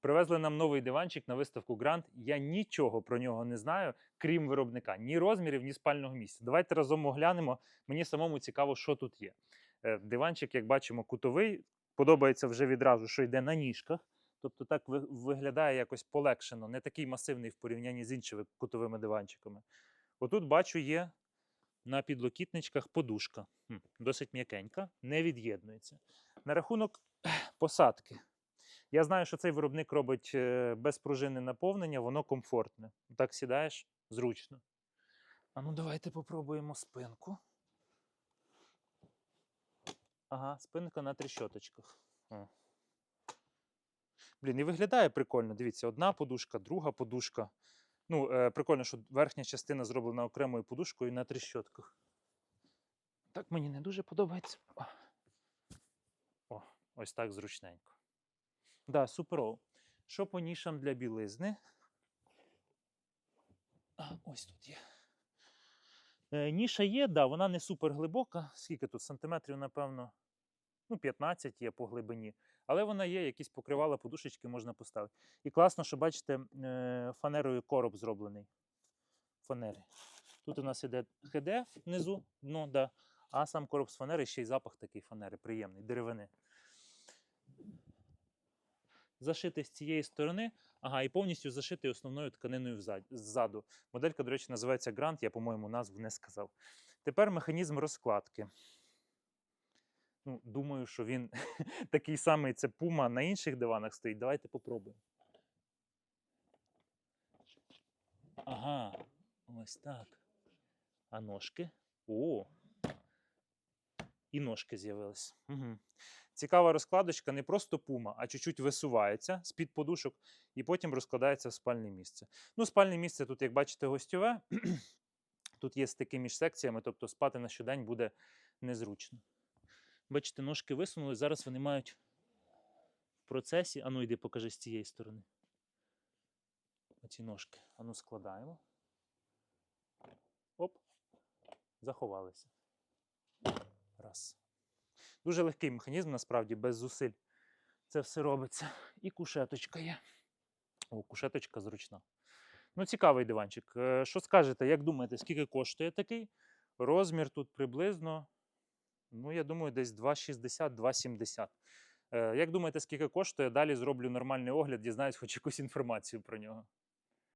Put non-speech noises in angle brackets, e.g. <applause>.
Привезли нам новий диванчик на виставку Грант. Я нічого про нього не знаю, крім виробника, ні розмірів, ні спального місця. Давайте разом оглянемо. Мені самому цікаво, що тут є. Е, Диванчик, як бачимо, кутовий. Подобається вже відразу, що йде на ніжках. Тобто так виглядає якось полегшено, не такий масивний в порівнянні з іншими кутовими диванчиками. Отут бачу, є на підлокітничках подушка. Досить м'якенька, не від'єднується. На рахунок посадки. Я знаю, що цей виробник робить е, безпружинне наповнення, воно комфортне. Так сідаєш зручно. А ну давайте попробуємо спинку. Ага, спинка на тріщоточках. Блін, і виглядає прикольно. Дивіться, одна подушка, друга подушка. Ну, е, прикольно, що верхня частина зроблена окремою подушкою на тріщотках. Так мені не дуже подобається. О ось так зручненько. Да, суперово. Що по нішам для білизни? А, ось тут є. Е, ніша є, да, вона не супер глибока. Скільки тут? Сантиметрів, напевно, ну, 15 є по глибині. Але вона є, якісь покривала, подушечки можна поставити. І класно, що бачите, е, фанерою короб зроблений. Фанери. Тут у нас іде ХД внизу, дно, да, а сам короб з фанери ще й запах такий фанери, приємний, деревини. Зашитий з цієї сторони, ага, і повністю зашитий основною тканиною ззаду. Моделька, до речі, називається Грант, я, по-моєму, назву не сказав. Тепер механізм розкладки. Ну, думаю, що він <laughs> такий самий, це пума на інших диванах стоїть. Давайте попробуємо. Ага, ось так. А ножки? О! І ножки з'явились. Угу. Цікава розкладочка не просто пума, а чуть-чуть висувається з-під подушок і потім розкладається в спальне місце. Ну, спальне місце тут, як бачите, гостьове. <clears throat> Тут є стики між секціями, тобто спати на щодень буде незручно. Бачите, ножки висунули, зараз вони мають в процесі. Ану, йди, покажи з цієї сторони. Оці ножки. Ану, складаємо. Оп. Заховалися. Раз. Дуже легкий механізм, насправді, без зусиль. Це все робиться. І кушеточка є. О, кушеточка зручна. Ну, цікавий диванчик. Е, Що скажете, як думаєте, скільки коштує такий? Розмір тут приблизно, ну, я думаю, десь 2,60-2,70. Е, Як думаєте, скільки коштує? Далі зроблю нормальний огляд, дізнаюсь хоч якусь інформацію про нього.